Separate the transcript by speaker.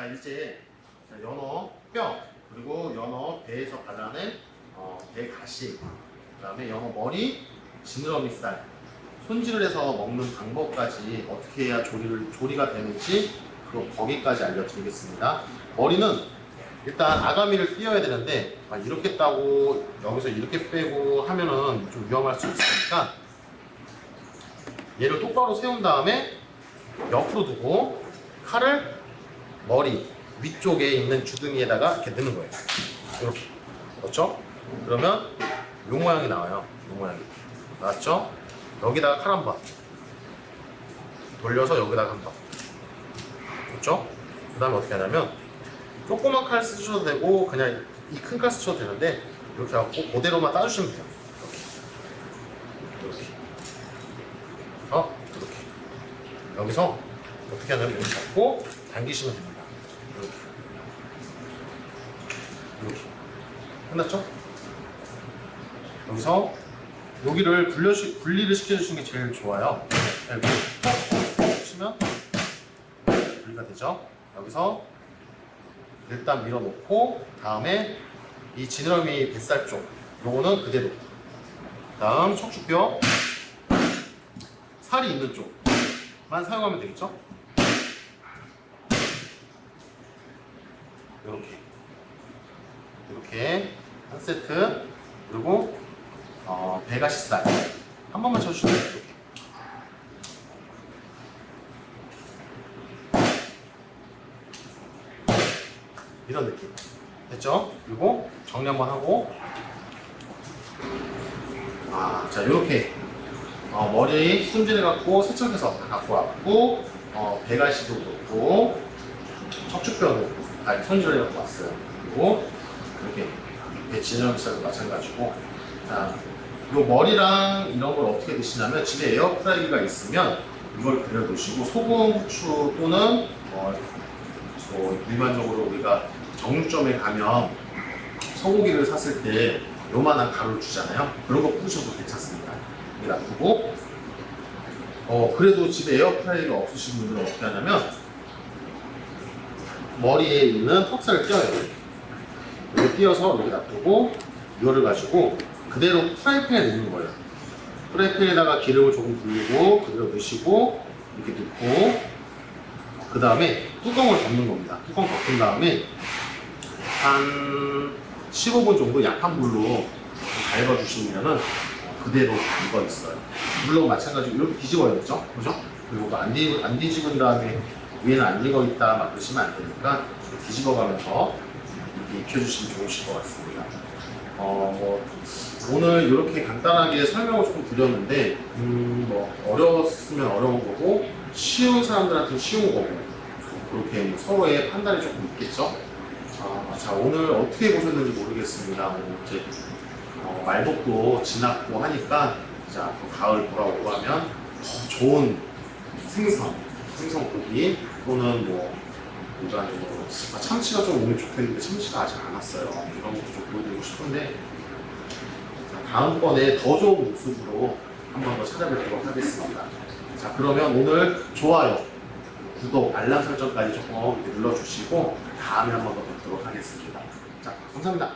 Speaker 1: 자 이제 자, 연어 뼈 그리고 연어 배에서 발라낸 어, 배 가시 그 다음에 연어 머리 지느러미살 손질을 해서 먹는 방법까지 어떻게 해야 조리를 조리가 되는지 그거 거기까지 알려드리겠습니다. 머리는 일단 아가미를 띄어야 되는데 아, 이렇게 따고 여기서 이렇게 빼고 하면은 좀 위험할 수 있으니까 얘를 똑바로 세운 다음에 옆으로 두고 칼을 머리 위쪽에 있는 주둥이에다가 이렇게 넣는 거예요. 이렇게 그렇죠? 그러면 요 모양이 나와요. 요 모양이 나왔죠? 여기다가 칼 한 번 돌려서 여기다가 한 번. 그렇죠? 그 다음에 어떻게 하냐면 조그만 칼 쓰셔도 되고 그냥 이 큰 칼 쓰셔도 되는데 이렇게 하고 그대로만 따주시면 돼요. 이렇게. 이렇게. 어? 이렇게. 여기서 어떻게 하냐면 이렇게 잡고 당기시면 됩니다. 이렇게. 끝났죠? 여기서 여기를 분려 분리를 시켜주시는 게 제일 좋아요. 그리고 톡 치면 분리가 되죠. 여기서 일단 밀어놓고 다음에 이 지느러미 뱃살 쪽 요거는 그대로. 다음 척추뼈 살이 있는 쪽만 사용하면 되겠죠? 이렇게. 이렇게 한 세트. 그리고 어, 배가시살 한 번만 쳐주시면 돼요. 이렇게. 이런 느낌. 됐죠? 그리고 정리 한번 하고. 아, 자 이렇게. 어, 머리 손질해 갖고 세척해서 다 갖고 왔고 어, 배가시도 그렇고 척추뼈도 다 손질해 갖고 왔어요 그리고 이렇게 배 진영살도 마찬가지고 자, 요 머리랑 이런 걸 어떻게 드시냐면 집에 에어프라이기가 있으면 이걸 그려 놓으시고 소금 후추 또는 어, 뭐 일반적으로 우리가 정육점에 가면 소고기를 샀을 때 요만한 가루를 주잖아요. 그런 거 뿌리셔도 괜찮습니다. 이게 놔두고 어 그래도 집에 에어프라이기가 없으신 분들은 어떻게 하냐면 머리에 있는 턱살을 띄어요. 이거 띄어서 여기 놔두고 이거를 가지고 그대로 프라이팬에 넣는 거예요. 프라이팬에다가 기름을 조금 불리고 그대로 넣으시고 이렇게 넣고 그 다음에 뚜껑을 덮는 겁니다. 뚜껑 덮은 다음에 한 15분 정도 약한 불로 달궈 주시면은 그대로 익어 있어요. 물론 마찬가지로 이렇게 뒤집어야겠죠? 그죠? 그리고 또안 뒤, 안 뒤집은 다음에 위에는 안 익어 있다 막 그러시면 안 되니까 뒤집어가면서 익혀주시면 좋으실 것 같습니다. 어, 뭐, 오늘 이렇게 간단하게 설명을 조금 드렸는데, 음, 뭐, 어려웠으면 어려운 거고, 쉬운 사람들한테 쉬운 거고, 그렇게 서로의 판단이 조금 있겠죠? 아, 자, 오늘 어떻게 보셨는지 모르겠습니다. 뭐 이제, 어, 말복도 지났고 하니까, 자, 또 가을 돌아오고 하면 더 좋은 생선, 생선 고기, 또는 뭐, 일반적으로, 아, 참치가 좀 오면 좋겠는데, 참치가 아직 안 왔어요. 이런 것도 좀 보여드리고 싶은데, 자, 다음번에 더 좋은 모습으로 한번 더 찾아뵙도록 하겠습니다. 자, 그러면 오늘 좋아요, 구독, 알람 설정까지 조금 눌러주시고 다음에 한번 더 뵙도록 하겠습니다. 자, 감사합니다.